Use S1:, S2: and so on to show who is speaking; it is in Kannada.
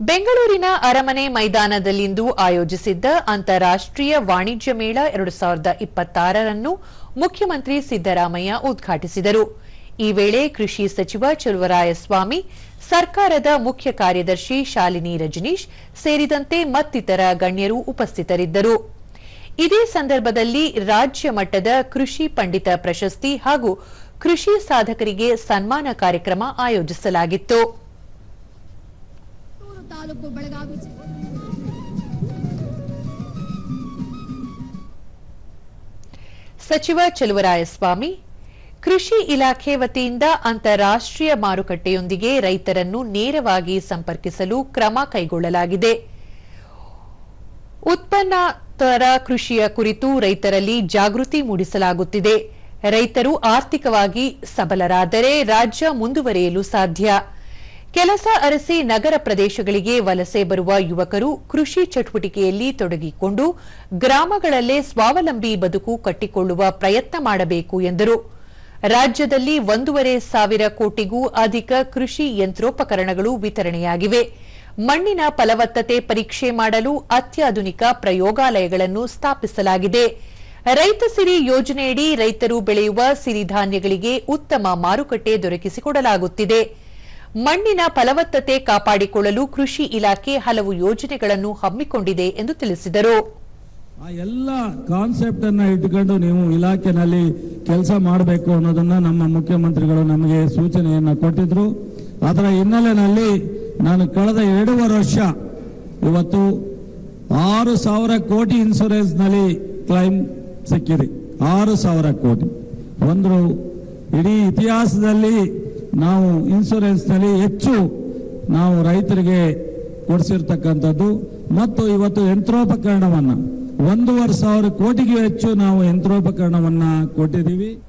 S1: ಬೆಂಗಳೂರಿನ ಅರಮನೆ ಮೈದಾನದಲ್ಲಿಂದು ಆಯೋಜಿಸಿದ್ದ ಅಂತಾರಾಷ್ಟ್ರೀಯ ವಾಣಿಜ್ಯ ಮೇಳ ಎರಡು ಸಾವಿರದ ಇಪ್ಪತ್ತಾರರನ್ನು ಮುಖ್ಯಮಂತ್ರಿ ಸಿದ್ದರಾಮಯ್ಯ ಉದ್ಘಾಟಿಸಿದರು. ಈ ವೇಳೆ ಕೃಷಿ ಸಚಿವ ಚಲುವರಾಯಸ್ವಾಮಿ, ಸರ್ಕಾರದ ಮುಖ್ಯ ಕಾರ್ಯದರ್ಶಿ ಶಾಲಿನಿ ರಜನೀಶ್ ಸೇರಿದಂತೆ ಮತ್ತಿತರ ಗಣ್ಯರು ಉಪಸ್ಥಿತರಿದ್ದರು. ಇದೇ ಸಂದರ್ಭದಲ್ಲಿ ರಾಜ್ಯ ಮಟ್ಟದ ಕೃಷಿ ಪಂಡಿತ ಪ್ರಶಸ್ತಿ ಹಾಗೂ ಕೃಷಿ ಸಾಧಕರಿಗೆ ಸನ್ಮಾನ ಕಾರ್ಯಕ್ರಮ ಆಯೋಜಿಸಲಾಗಿತ್ತು.
S2: ತಾಲೂಕು ಬೆಳಗಾವಿ
S1: ಸಚಿವ ಚೆಲುವರಾಯಸ್ವಾಮಿ, ಕೃಷಿ ಇಲಾಖೆ ವತಿಯಿಂದ ಅಂತಾರಾಷ್ಟ್ರೀಯ ಮಾರುಕಟ್ಟೆಯೊಂದಿಗೆ ರೈತರನ್ನು ನೇರವಾಗಿ ಸಂಪರ್ಕಿಸಲು ಕ್ರಮ ಕೈಗೊಳ್ಳಲಾಗಿದೆ. ಉತ್ಪನ್ನತರ ಕೃಷಿಯ ಕುರಿತು ರೈತರಲ್ಲಿ ಜಾಗೃತಿ ಮೂಡಿಸಲಾಗುತ್ತಿದೆ. ರೈತರು ಆರ್ಥಿಕವಾಗಿ ಸಬಲರಾದರೆ ರಾಜ್ಯ ಮುಂದುವರೆಯಲು ಸಾಧ್ಯ. ಕೆಲಸ ಅರಸಿ ನಗರ ಪ್ರದೇಶಗಳಿಗೆ ವಲಸೆ ಬರುವ ಯುವಕರು ಕೃಷಿ ಚಟುವಟಿಕೆಯಲ್ಲಿ ತೊಡಗಿಕೊಂಡು ಗ್ರಾಮಗಳಲ್ಲೇ ಸ್ವಾವಲಂಬಿ ಬದುಕು ಕಟ್ಟಿಕೊಳ್ಳುವ ಪ್ರಯತ್ನ ಮಾಡಬೇಕು ಎಂದರು. ರಾಜ್ಯದಲ್ಲಿ ಒಂದೂವರೆ ಸಾವಿರ ಕೋಟಿಗೂ ಅಧಿಕ ಕೃಷಿ ಯಂತ್ರೋಪಕರಣಗಳು ವಿತರಣೆಯಾಗಿವೆ. ಮಣ್ಣಿನ ಫಲವತ್ತತೆ ಪರೀಕ್ಷೆ ಮಾಡಲು ಅತ್ಯಾಧುನಿಕ ಪ್ರಯೋಗಾಲಯಗಳನ್ನು ಸ್ಥಾಪಿಸಲಾಗಿದೆ. ರೈತ ಸಿರಿ ಯೋಜನೆಯಡಿ ರೈತರು ಬೆಳೆಯುವ ಸಿರಿಧಾನ್ಯಗಳಿಗೆ ಉತ್ತಮ ಮಾರುಕಟ್ಟೆ ದೊರಕಿಸಿಕೊಡಲಾಗುತ್ತಿದೆ. ಮಣ್ಣಿನ ಫಲವತ್ತತೆ ಕಾಪಾಡಿಕೊಳ್ಳಲು ಕೃಷಿ ಇಲಾಖೆ ಹಲವು ಯೋಜನೆಗಳನ್ನು ಹಮ್ಮಿಕೊಂಡಿದೆ ಎಂದು ತಿಳಿಸಿದರು.
S3: ಆ ಎಲ್ಲ ಕಾನ್ಸೆಪ್ಟ್ ಅನ್ನ ಇಟ್ಕೊಂಡು ನೀವು ಇಲಾಖೆನಲ್ಲಿ ಕೆಲಸ ಮಾಡಬೇಕು ಅನ್ನೋದನ್ನ ನಮ್ಮ ಮುಖ್ಯಮಂತ್ರಿಗಳು ನಮಗೆ ಸೂಚನೆಯನ್ನ ಕೊಟ್ಟಿದ್ರು. ಅದರ ಹಿನ್ನೆಲೆಯಲ್ಲಿ ನಾನು ಕಳೆದ ಎರಡೂವರೆ ವರ್ಷ ಇವತ್ತು ಆರು ಸಾವಿರ ಕೋಟಿ ಇನ್ಸೂರೆನ್ಸ್ನಲ್ಲಿ ಕ್ಲೈಮ್ ಸಿಕ್ಕಿದೆ. ಆರು ಸಾವಿರ ಕೋಟಿ. ಒಂದು ಇಡೀ ಇತಿಹಾಸದಲ್ಲಿ ನಾವು ಇನ್ಸೂರೆನ್ಸ್ನಲ್ಲಿ ಹೆಚ್ಚು ನಾವು ರೈತರಿಗೆ ಕೊಡಿಸಿರ್ತಕ್ಕಂಥದ್ದು. ಮತ್ತು ಇವತ್ತು ಯಂತ್ರೋಪಕರಣವನ್ನು, ಒಂದೂವರೆ ಸಾವಿರ ಕೋಟಿಗೂ ಹೆಚ್ಚು ನಾವು ಯಂತ್ರೋಪಕರಣವನ್ನು ಕೊಟ್ಟಿದ್ದೀವಿ.